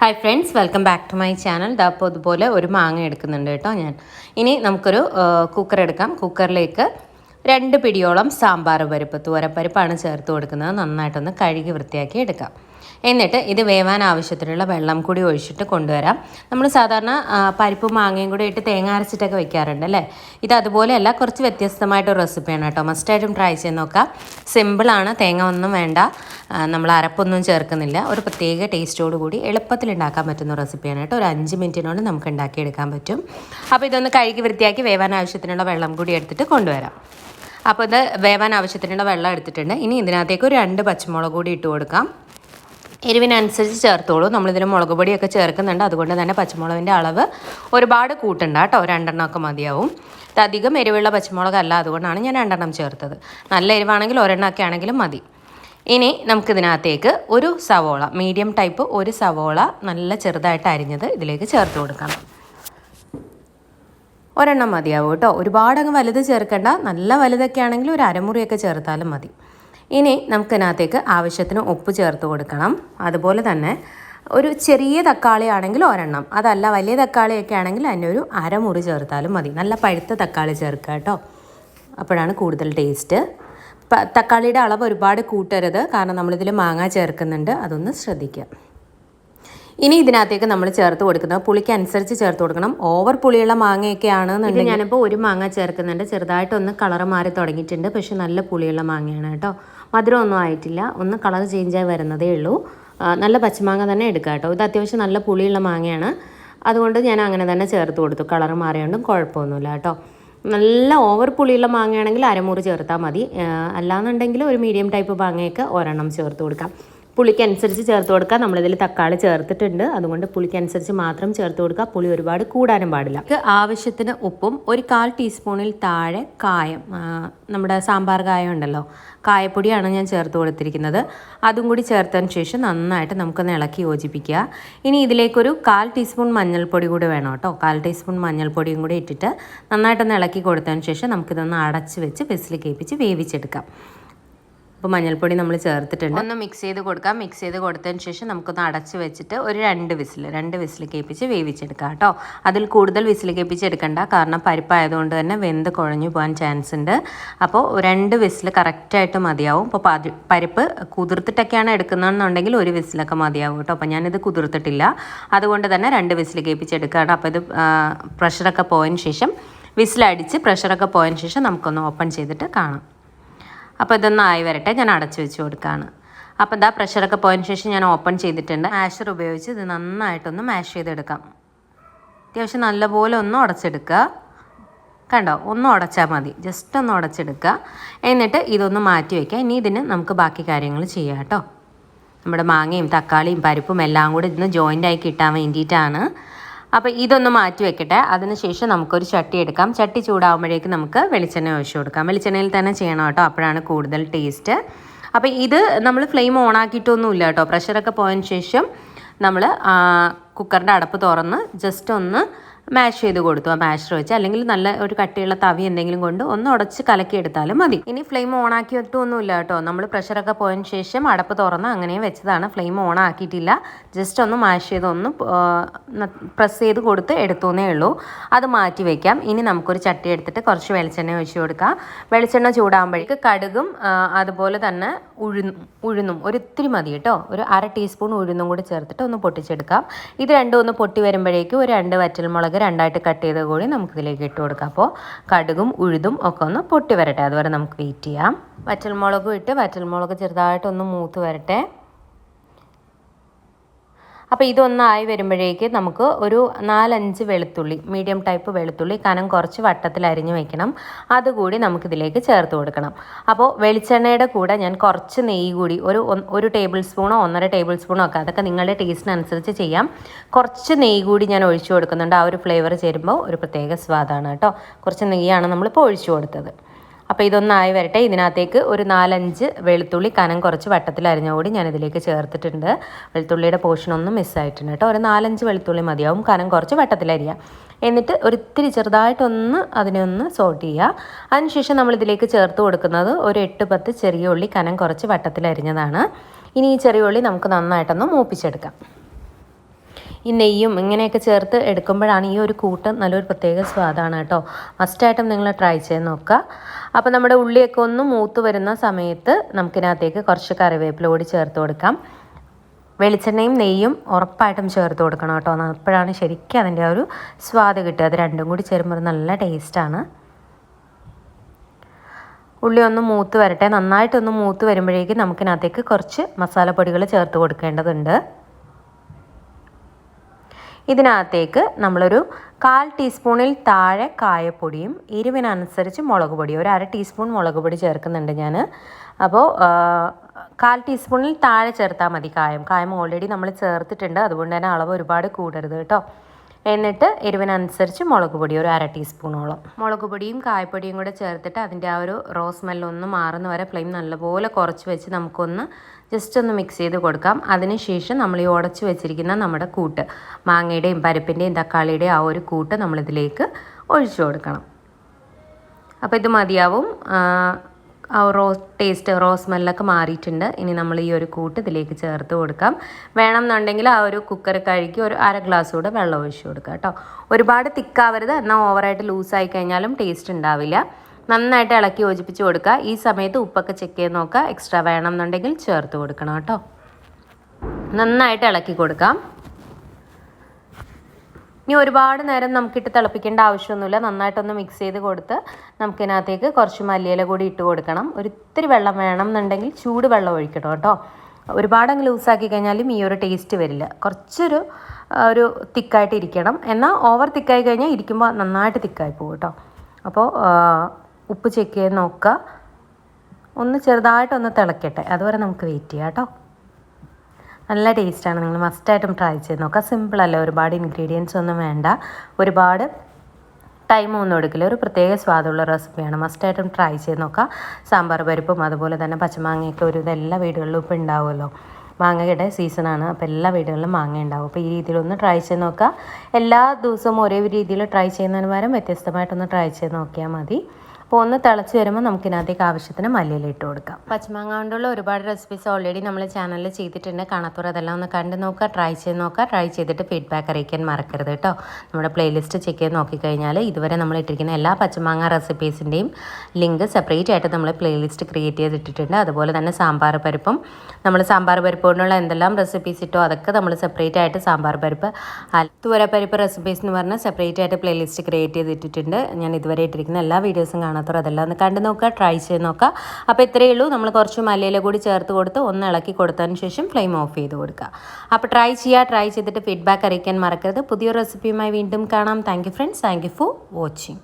Hi friends welcome back to my channel അപ്പോൾ ഇതുപോലെ ഒരു മാങ്ങ എടുക്കുന്നുണ്ട് കേട്ടോ ഞാൻ. ഇനി നമുക്കൊരു കുക്കർ എടുക്കാം. കുക്കറിലേക്ക് രണ്ട് പിടിയോളം സാമ്പാർ പരിപ്പ് തൂരപ്പരിപ്പാണ് ചേർത്ത് കൊടുക്കുന്നത്. നന്നായിട്ടൊന്ന് കഴുകി വൃത്തിയാക്കി എടുക്കാം. എന്നിട്ട് ഇത് വേവാൻ ആവശ്യത്തിനുള്ള വെള്ളം കൂടി ഒഴിച്ചിട്ട് കൊണ്ടുവരാം. നമ്മൾ സാധാരണ പരിപ്പ് മാങ്ങയും കൂടി ഇട്ട് തേങ്ങ അരച്ചിട്ടൊക്കെ വെക്കാറുണ്ട് അല്ലേ? ഇത് അതുപോലെയല്ല കുറച്ച് വ്യത്യസ്തമായിട്ടൊരു റെസിപ്പിയാണ് കേട്ടോ. മസ്റ്റായിട്ടും ട്രൈ ചെയ്ത് നോക്കാം. സിമ്പിളാണ് തേങ്ങ ഒന്നും വേണ്ട. നമ്മൾ അരപ്പൊന്നും ചേർക്കുന്നില്ല. ഒരു പ്രത്യേക ടേസ്റ്റോട് കൂടി എളുപ്പത്തിൽ ഉണ്ടാക്കാൻ പറ്റുന്ന റെസിപ്പിയാണ് കേട്ടോ. ഒരു അഞ്ച് മിനിറ്റിനോട് നമുക്ക് ഉണ്ടാക്കിയെടുക്കാൻ പറ്റും. അപ്പോൾ ഇതൊന്ന് കഴുകി വൃത്തിയാക്കി വേവാൻ ആവശ്യത്തിനുള്ള വെള്ളം കൂടി എടുത്തിട്ട് കൊണ്ടുവരാം. അപ്പോൾ ഇത് വേവാൻ ആവശ്യത്തിനുള്ള വെള്ളം എടുത്തിട്ടുണ്ട്. ഇനി ഇതിനകത്തേക്ക് ഒരു രണ്ട് പച്ചമുളക് കൂടി ഇട്ട് കൊടുക്കാം. എരിവിനനുസരിച്ച് ചേർത്തോളൂ. നമ്മളിതിന് മുളക് പൊടിയൊക്കെ ചേർക്കുന്നുണ്ട്. അതുകൊണ്ട് തന്നെ പച്ചമുളകിന്റെ അളവ് ഒരുപാട് കൂട്ടണ്ട കേട്ടോ രണ്ടെണ്ണമൊക്കെ മതിയാവും. ഇത് അധികം എരിവുള്ള പച്ചമുളകല്ല അതുകൊണ്ടാണ് ഞാൻ രണ്ടെണ്ണം ചേർത്തത്. നല്ല എരിവാണെങ്കിൽ ഒരെണ്ണമൊക്കെ ആണെങ്കിലും മതി. ഇനി നമുക്കിതിനകത്തേക്ക് ഒരു സവോള മീഡിയം ടൈപ്പ് ഒരു സവോള നല്ല ചെറുതായിട്ട് അരിഞ്ഞത് ഇതിലേക്ക് ചേർത്ത് കൊടുക്കണം. ഒരെണ്ണം മതിയാവും കേട്ടോ ഒരുപാട് അങ്ങ് വലുത് ചേർക്കേണ്ട. നല്ല വലുതൊക്കെ ആണെങ്കിൽ ഒരു അരമുറിയൊക്കെ ചേർത്താലും മതി. ഇനി നമുക്കതിനകത്തേക്ക് ആവശ്യത്തിന് ഉപ്പ് ചേർത്ത് കൊടുക്കണം. അതുപോലെ തന്നെ ഒരു ചെറിയ തക്കാളി ആണെങ്കിൽ ഒരെണ്ണം. അതല്ല വലിയ തക്കാളിയൊക്കെ ആണെങ്കിൽ അതിന്റെ ഒരു അരമുറി ചേർത്താലും മതി. നല്ല പഴുത്ത തക്കാളി ചേർക്കുക കേട്ടോ. അപ്പോഴാണ് കൂടുതൽ ടേസ്റ്റ്. തക്കാളിയുടെ അളവ് ഒരുപാട് കൂട്ടരുത്. കാരണം നമ്മളിതിൽ മാങ്ങ ചേർക്കുന്നുണ്ട്. അതൊന്ന് ശ്രദ്ധിക്കുക. ഇനി ഇതിനകത്തേക്ക് നമ്മൾ ചേർത്ത് കൊടുക്കുന്നത് പുളിക്ക് അനുസരിച്ച് ചേർത്ത് കൊടുക്കണം. ഓവർ പുളിയുള്ള മാങ്ങയൊക്കെ ആണെന്നുണ്ടെങ്കിൽ ഞാനിപ്പോൾ ഒരു മാങ്ങ ചേർക്കുന്നുണ്ട്. ചെറുതായിട്ടൊന്ന് കളർ മാറി തുടങ്ങിയിട്ടുണ്ട്. പക്ഷെ നല്ല പുളിയുള്ള മാങ്ങയാണ് കേട്ടോ. മധുരം ഒന്നും ആയിട്ടില്ല. ഒന്ന് കളർ ചേഞ്ചായി വരുന്നതേ ഉള്ളൂ. നല്ല പച്ചമാങ്ങ തന്നെ എടുക്കുക കേട്ടോ. ഇത് അത്യാവശ്യം നല്ല പുളിയുള്ള മാങ്ങയാണ്. അതുകൊണ്ട് ഞാൻ അങ്ങനെ തന്നെ ചേർത്ത് കൊടുത്തു. കളർ മാറിയോണ്ടും കുഴപ്പമൊന്നുമില്ല കേട്ടോ. നല്ല ഓവർ പുളിയുള്ള മാങ്ങയാണെങ്കിൽ അരമുറി ചേർത്താൽ മതി. അല്ലാന്നുണ്ടെങ്കിൽ ഒരു മീഡിയം ടൈപ്പ് മാങ്ങയൊക്കെ ഒരെണ്ണം ചേർത്ത് കൊടുക്കാം. പുളിക്കനുസരിച്ച് ചേർത്ത് കൊടുക്കുക. നമ്മളിതിൽ തക്കാളി ചേർത്തിട്ടുണ്ട്. അതുകൊണ്ട് പുളിക്കനുസരിച്ച് മാത്രം ചേർത്ത് കൊടുക്കുക. പുളി ഒരുപാട് കൂടാനും പാടില്ല. ആവശ്യത്തിന് ഉപ്പും ഒരു കാൽ ടീസ്പൂണിൽ താഴെ കായം നമ്മുടെ സാമ്പാർ കായം ഉണ്ടല്ലോ കായപ്പൊടിയാണ് ഞാൻ ചേർത്ത് കൊടുത്തിരിക്കുന്നത്. അതും കൂടി ചേർത്തതിന് ശേഷം നന്നായിട്ട് നമുക്കൊന്ന് ഇളക്കി യോജിപ്പിക്കുക. ഇനി ഇതിലേക്കൊരു കാൽ ടീസ്പൂൺ മഞ്ഞൾപ്പൊടി കൂടി വേണം കേട്ടോ. കാൽ ടീസ്പൂൺ മഞ്ഞൾപ്പൊടിയും കൂടി ഇട്ടിട്ട് നന്നായിട്ടൊന്ന് ഇളക്കി കൊടുത്തതിന് ശേഷം നമുക്കിതൊന്ന് അടച്ച് വെച്ച് വിസിൽ കേൾപ്പിച്ച് വേവിച്ചെടുക്കാം. അപ്പോൾ മഞ്ഞൾപ്പൊടി നമ്മൾ ചേർത്തിട്ടുണ്ട്. ഒന്ന് മിക്സ് ചെയ്ത് കൊടുക്കാം. മിക്സ് ചെയ്ത് കൊടുത്തതിന് ശേഷം നമുക്കൊന്ന് അടച്ച് വെച്ചിട്ട് ഒരു രണ്ട് വിസിൽ രണ്ട് വിസിൽ കേൾപ്പിച്ച് വേവിച്ചെടുക്കാം കേട്ടോ. അതിൽ കൂടുതൽ വിസിൽ കേൾപ്പിച്ച് എടുക്കണ്ട. കാരണം പരിപ്പായതുകൊണ്ട് തന്നെ വെന്ത് കുഴഞ്ഞു പോകാൻ ചാൻസ് ഉണ്ട്. അപ്പോൾ രണ്ട് വിസിൽ കറക്റ്റായിട്ട് മതിയാവും. ഇപ്പോൾ പരിപ്പ് കുതിർത്തിട്ടൊക്കെയാണ് എടുക്കുന്നതെന്നുണ്ടെങ്കിൽ ഒരു വിസിലൊക്കെ മതിയാവും കേട്ടോ. അപ്പോൾ ഞാനിത് കുതിർത്തിട്ടില്ല. അതുകൊണ്ട് തന്നെ രണ്ട് വിസിൽ കേൾപ്പിച്ചെടുക്കുകയാണ് അപ്പോൾ ഇത് പ്രഷറൊക്കെ പോയതിന് ശേഷം വിസിലടിച്ച് പ്രഷറൊക്കെ പോയതിന് ശേഷം നമുക്കൊന്ന് ഓപ്പൺ ചെയ്തിട്ട് കാണാം. അപ്പോൾ ഇതൊന്ന് ആയി വരട്ടെ ഞാൻ അടച്ചു വെച്ച് കൊടുക്കുകയാണ് അപ്പോൾ ഇതാ പ്രഷറൊക്കെ പോയതിന് ശേഷം ഞാൻ ഓപ്പൺ ചെയ്തിട്ടുണ്ട്. മാഷർ ഉപയോഗിച്ച് ഇത് നന്നായിട്ടൊന്ന് മാഷ് ചെയ്തെടുക്കാം. അത്യാവശ്യം നല്ലപോലെ ഒന്ന് ഉടച്ചെടുക്കുക. കണ്ടോ ഒന്ന് ഉടച്ചാൽ മതി. ജസ്റ്റ് ഒന്ന് ഉടച്ചെടുക്കുക. എന്നിട്ട് ഇതൊന്ന് മാറ്റി വയ്ക്കുക ഇനി ഇതിന് നമുക്ക് ബാക്കി കാര്യങ്ങൾ ചെയ്യാം കേട്ടോ. നമ്മുടെ മാങ്ങയും തക്കാളിയും പരിപ്പും എല്ലാം കൂടി ഇന്ന് ജോയിന്റ് ആയി കിട്ടാൻ വേണ്ടിയിട്ടാണ്. അപ്പോൾ ഇതൊന്ന് മാറ്റി വെക്കട്ടെ. അതിനുശേഷം നമുക്കൊരു ചട്ടി എടുക്കാം. ചട്ടി ചൂടാകുമ്പോഴേക്ക് നമുക്ക് വെളിച്ചെണ്ണ ഒഴിച്ചു കൊടുക്കാം. വെളിച്ചെണ്ണയിൽ തന്നെ ചെയ്യണം കേട്ടോ. അപ്പോഴാണ് കൂടുതൽ ടേസ്റ്റ്. അപ്പോൾ ഇത് നമ്മൾ ഫ്ലെയിം ഓൺ ആക്കിയിട്ടൊന്നുമില്ല കേട്ടോ. പ്രഷറൊക്കെ പോയതിന് ശേഷം നമ്മൾ കുക്കറിന്റെ അടപ്പ് തുറന്ന് ജസ്റ്റ് ഒന്ന് മാഷ് ചെയ്ത് കൊടുത്തു ആ മാഷർ വെച്ച്. അല്ലെങ്കിൽ നല്ല ഒരു കട്ടിയുള്ള തവി എന്തെങ്കിലും കൊണ്ട് ഒന്ന് ഉടച്ച് കലക്കിയെടുത്താലും മതി. ഇനി ഫ്ലെയിം ഓൺ ആക്കി വെട്ടുമൊന്നുമില്ല കേട്ടോ. നമ്മൾ പ്രഷറൊക്കെ പോയതിന് ശേഷം അടപ്പ് തുറന്ന് അങ്ങനെയും വെച്ചതാണ്. ഫ്ലെയിം ഓൺ ആക്കിയിട്ടില്ല. ജസ്റ്റ് ഒന്ന് മാഷ് ചെയ്ത് ഒന്ന് പ്രസ് ചെയ്ത് കൊടുത്ത് എടുത്തുന്നേ ഉള്ളൂ. അത് മാറ്റി വെക്കാം. ഇനി നമുക്കൊരു ചട്ടി എടുത്തിട്ട് കുറച്ച് വെളിച്ചെണ്ണ ഒഴിച്ച് കൊടുക്കാം. വെളിച്ചെണ്ണ ചൂടാകുമ്പോഴേക്ക് കടുകും അതുപോലെ തന്നെ ഉഴുന്നും ഉഴുന്നും ഒരു ഇത്തിരി മതി കേട്ടോ. ഒരു അര ടീസ്പൂൺ ഉഴുന്നും കൂടി ചേർത്തിട്ട് ഒന്ന് പൊട്ടിച്ചെടുക്കാം. ഇത് രണ്ടും ഒന്ന് പൊട്ടി വരുമ്പോഴേക്കും ഒരു രണ്ട് വറ്റൽമുളക് രണ്ടായിട്ട് കട്ട് ചെയ്ത് കൂടി നമുക്കിതിലേക്ക് ഇട്ട് കൊടുക്കാം. അപ്പോൾ കടുകും ഉഴുതും ഒക്കെ ഒന്ന് പൊട്ടി വരട്ടെ. അതുവരെ നമുക്ക് വെയിറ്റ് ചെയ്യാം. വറ്റൽമുളകും ഇട്ട് വറ്റൽമുളക് ചെറുതായിട്ടൊന്ന് മൂത്ത് വരട്ടെ. അപ്പോൾ ഇതൊന്നായി വരുമ്പോഴേക്ക് നമുക്ക് ഒരു നാലഞ്ച് വെളുത്തുള്ളി മീഡിയം ടൈപ്പ് വെളുത്തുള്ളി കനം കുറച്ച് വട്ടത്തിൽ അരിഞ്ഞു വെക്കണം. അതുകൂടി നമുക്കിതിലേക്ക് ചേർത്ത് കൊടുക്കണം. അപ്പോൾ വെളിച്ചെണ്ണയുടെ കൂടെ ഞാൻ കുറച്ച് നെയ്യ് കൂടി ഒരു ഒരു ടേബിൾ സ്പൂണോ ഒന്നര ടേബിൾ സ്പൂണോ ഒക്കെ അതൊക്കെ നിങ്ങളുടെ ടേസ്റ്റിനനുസരിച്ച് ചെയ്യാം. കുറച്ച് നെയ്യ് കൂടി ഞാൻ ഒഴിച്ചു കൊടുക്കുന്നുണ്ട്. ആ ഒരു ഫ്ലേവർ ചേരുമ്പോൾ ഒരു പ്രത്യേക സ്വാദാണ് കേട്ടോ. കുറച്ച് നെയ്യാണ് നമ്മളിപ്പോൾ ഒഴിച്ചു കൊടുത്തത്. അപ്പോൾ ഇതൊന്നായി വരട്ടെ. ഇതിനകത്തേക്ക് ഒരു നാലഞ്ച് വെളുത്തുള്ളി കനം കുറച്ച് വട്ടത്തിൽ അരിഞ്ഞ കൂടി ഞാൻ ഇതിലേക്ക് ചേർത്തിട്ടുണ്ട്. വെളുത്തുള്ളിയുടെ പോർഷനൊന്നും മിസ്സായിട്ടുണ്ട് കേട്ടോ. ഒരു നാലഞ്ച് വെളുത്തുള്ളി മതിയാവും. കനം കുറച്ച് വട്ടത്തിൽ അരിയാം. എന്നിട്ട് ഒരിത്തിരി ചെറുതായിട്ടൊന്ന് അതിനെ ഒന്ന് സോട്ട് ചെയ്യുക. അതിനുശേഷം നമ്മൾ ഇതിലേക്ക് ചേർത്ത് കൊടുക്കുന്നത് ഒരു എട്ട് പത്ത് ചെറിയ ഉള്ളി കനം കുറച്ച് വട്ടത്തിൽ അരിഞ്ഞതാണ്. ഇനി ഈ ചെറിയ ഉള്ളി നമുക്ക് നന്നായിട്ടൊന്ന് മൂപ്പിച്ചെടുക്കാം. ഈ നെയ്യും ഇങ്ങനെയൊക്കെ ചേർത്ത് എടുക്കുമ്പോഴാണ് ഈ ഒരു കൂട്ട് നല്ലൊരു പ്രത്യേക സ്വാദാണ് കേട്ടോ. മസ്റ്റായിട്ടും നിങ്ങൾ ട്രൈ ചെയ്ത് നോക്കുക. അപ്പോൾ നമ്മുടെ ഉള്ളിയൊക്കെ ഒന്ന് മൂത്ത് വരുന്ന സമയത്ത് നമുക്കിനകത്തേക്ക് കുറച്ച് കറിവേപ്പില കൂടി ചേർത്ത് കൊടുക്കാം. വെളിച്ചെണ്ണയും നെയ്യും ഉറപ്പായിട്ടും ചേർത്ത് കൊടുക്കണം കേട്ടോ. അപ്പോഴാണ് ശരിക്കും അതിന്റെ ഒരു സ്വാദ് കിട്ടുക. അത് രണ്ടും കൂടി ചേരുമ്പോൾ നല്ല ടേസ്റ്റാണ് ഉള്ളി ഒന്ന് മൂത്ത് വരട്ടെ. നന്നായിട്ടൊന്ന് മൂത്ത് വരുമ്പോഴേക്കും നമുക്കിനകത്തേക്ക് കുറച്ച് മസാലപ്പൊടികൾ ചേർത്ത് കൊടുക്കേണ്ടതുണ്ട്. ഇതിനകത്തേക്ക് നമ്മളൊരു കാൽ ടീസ്പൂണിൽ താഴെ കായപ്പൊടിയും എരിവിനനുസരിച്ച് മുളക് പൊടിയും ഒരു അര ടീസ്പൂൺ മുളക് പൊടി ചേർക്കുന്നുണ്ട് ഞാൻ അപ്പോൾ കാൽ ടീസ്പൂണിൽ താഴെ ചേർത്താൽ മതി കായം. കായം ഓൾറെഡി നമ്മൾ ചേർത്തിട്ടുണ്ട്. അതുകൊണ്ട് തന്നെ അളവ് ഒരുപാട് കൂടരുത് കേട്ടോ. എന്നിട്ട് എരിവിനനുസരിച്ച് മുളക് പൊടി ഒരു അര ടീസ്പൂണോളം. മുളക് പൊടിയും കായപ്പൊടിയും കൂടെ ചേർത്തിട്ട് അതിന്റെ ആ ഒരു റോസ് സ്മെല്ലൊന്ന് മാറുന്ന വരെ ഫ്ലെയിം നല്ലപോലെ കുറച്ച് വെച്ച് നമുക്കൊന്ന് ജസ്റ്റ് ഒന്ന് മിക്സ് ചെയ്ത് കൊടുക്കാം. അതിനുശേഷം നമ്മൾ ഈ ഉടച്ച് വെച്ചിരിക്കുന്ന നമ്മുടെ കൂട്ട് മാങ്ങയുടെയും പരിപ്പിന്റെയും തക്കാളിയുടെയും ആ ഒരു കൂട്ട് നമ്മളിതിലേക്ക് ഒഴിച്ചു കൊടുക്കണം. അപ്പോൾ ഇത് മതിയാവും. ആ റോസ് ടേസ്റ്റ് റോസ് സ്മെല്ലൊക്കെ മാറിയിട്ടുണ്ട്. ഇനി നമ്മൾ ഈ ഒരു കൂട്ട് ഇതിലേക്ക് ചേർത്ത് കൊടുക്കാം. വേണം എന്നുണ്ടെങ്കിൽ ആ ഒരു കുക്കർ കഴുകി ഒരു അര ഗ്ലാസ് കൂടെ വെള്ളം ഒഴിച്ചു കൊടുക്കുക കേട്ടോ. ഒരുപാട് തിക്കാവരുത് എന്നാൽ ഓവറായിട്ട് ലൂസായി കഴിഞ്ഞാലും ടേസ്റ്റ് ഉണ്ടാവില്ല. നന്നായിട്ട് ഇളക്കി യോജിപ്പിച്ച് കൊടുക്കുക. ഈ സമയത്ത് ഉപ്പൊക്കെ ചെക്ക് ചെയ്ത് നോക്കുക. എക്സ്ട്രാ വേണം എന്നുണ്ടെങ്കിൽ ചേർത്ത് കൊടുക്കണം കേട്ടോ. നന്നായിട്ട് ഇളക്കി കൊടുക്കാം. ഇനി ഒരുപാട് നേരം നമുക്കിട്ട് തിളപ്പിക്കേണ്ട ആവശ്യമൊന്നുമില്ല. നന്നായിട്ടൊന്ന് മിക്സ് ചെയ്ത് കൊടുത്ത് നമുക്കിനകത്തേക്ക് കുറച്ച് മല്ലിയില കൂടി ഇട്ട് കൊടുക്കണം. ഒരിത്തിരി വെള്ളം വേണം എന്നുണ്ടെങ്കിൽ ചൂട് വെള്ളം ഒഴിക്കണം കേട്ടോ. ഒരുപാടങ്ങ് ലൂസാക്കി കഴിഞ്ഞാലും ഈ ഒരു ടേസ്റ്റ് വരില്ല. കുറച്ചൊരു ഒരു തിക്കായിട്ട് ഇരിക്കണം. എന്നാൽ ഓവർ തിക്കായി കഴിഞ്ഞാൽ ഇരിക്കുമ്പോൾ നന്നായിട്ട് തിക്കായി പോകും കേട്ടോ. അപ്പോൾ ഉപ്പ് ചെക്ക് ചെയ്ത് നോക്കുക. ഒന്ന് ചെറുതായിട്ടൊന്ന് തിളക്കട്ടെ. അതുവരെ നമുക്ക് വെയിറ്റ് ചെയ്യാം കേട്ടോ. നല്ല ടേസ്റ്റാണ്. നിങ്ങൾ മസ്റ്റായിട്ടും ട്രൈ ചെയ്ത് നോക്കുക. സിമ്പിളല്ല ഒരുപാട് ഇൻഗ്രീഡിയൻസ് ഒന്നും വേണ്ട. ഒരുപാട് ടൈമൊന്നും എടുക്കില്ല. ഒരു പ്രത്യേക സ്വാദുള്ള റെസിപ്പിയാണ് മസ്റ്റായിട്ടും ട്രൈ ചെയ്ത് നോക്കുക. സാമ്പാർ പരിപ്പും അതുപോലെ തന്നെ പച്ചമാങ്ങയൊക്കെ ഒരു ഇതെല്ലാ വീടുകളിലും ഇപ്പോൾ ഉണ്ടാവുമല്ലോ. മാങ്ങയുടെ സീസണാണ് അപ്പോൾ എല്ലാ വീടുകളിലും മാങ്ങ ഉണ്ടാവും. അപ്പോൾ ഈ രീതിയിലൊന്ന് ട്രൈ ചെയ്ത് നോക്കുക. എല്ലാ ദിവസവും ഒരേ രീതിയിൽ ട്രൈ ചെയ്യുന്നതിന് പകരം വ്യത്യസ്തമായിട്ടൊന്ന് ട്രൈ ചെയ്ത് നോക്കിയാൽ മതി. അപ്പോൾ ഒന്ന് തിളച്ച് വരുമ്പോൾ നമുക്ക് ഇതിനകത്തേക്ക് ആവശ്യത്തിന് മല്ലിയില ഇട്ട് കൊടുക്കാം. പച്ചമാങ്ങ കൊണ്ടുള്ള ഒരുപാട് റെസിപ്പീസ് ഓൾറെഡി നമ്മൾ ചാനലിൽ ചെയ്തിട്ടുണ്ട്. കാണാത്തവർ അതെല്ലാം ഒന്ന് കണ്ടു നോക്കുക ട്രൈ ചെയ്ത് നോക്കുക. ട്രൈ ചെയ്തിട്ട് ഫീഡ്ബാക്ക് അറിയിക്കാൻ മറക്കരുത് കേട്ടോ. നമ്മുടെ പ്ലേലിസ്റ്റ് ചെക്ക് ചെയ്ത് നോക്കിക്കഴിഞ്ഞാൽ ഇതുവരെ നമ്മൾ ഇട്ടിരിക്കുന്ന എല്ലാ പച്ചമാങ്ങ റെസിപ്പീസിന്റെയും ലിങ്ക് സെപ്പറേറ്റ് ആയിട്ട് നമ്മൾ പ്ലേലിസ്റ്റ് ക്രിയേറ്റ് ചെയ്തിട്ടിട്ടുണ്ട്. അതുപോലെ തന്നെ സാമ്പാർ പരിപ്പും നമ്മൾ സാമ്പാർ പരിപ്പ് കൊണ്ടുള്ള എന്തെല്ലാം റെസിപ്പീസ് ഇട്ടോ അതൊക്കെ നമ്മൾ സെപ്പറേറ്റ് ആയിട്ട് സാമ്പാർ പരിപ്പ് തുവര പരിപ്പ് റെസിപ്പീസ് എന്ന് പറഞ്ഞാൽ സെപ്പറേറ്റ് ആയിട്ട് പ്ലേലിസ്റ്റ് ക്രിയേറ്റ് ചെയ്തിട്ടിട്ടുണ്ട്. ഞാൻ ഇതുവരെ ഇട്ടിരിക്കുന്ന എല്ലാ വീഡിയോസും കാണാം. കാണാത്തവർ അതെല്ലാം. ഒന്ന് കണ്ടു നോക്കുക ട്രൈ ചെയ്ത് നോക്കുക. അപ്പോൾ ഇത്രയേ ഉള്ളൂ. നമ്മൾ കുറച്ച് മല്ലിയില കൂടി ചേർത്ത് കൊടുത്ത് ഒന്ന് ഇളക്കി കൊടുത്തതിന് ശേഷം ഫ്ലെയിം ഓഫ് ചെയ്ത് കൊടുക്കുക. അപ്പോൾ ട്രൈ ചെയ്യുക ട്രൈ ചെയ്തിട്ട് ഫീഡ്ബാക്ക് അറിയിക്കാൻ മറക്കരുത്. പുതിയ റെസിപ്പിയുമായി വീണ്ടും കാണാം. Thank you friends thank you for watching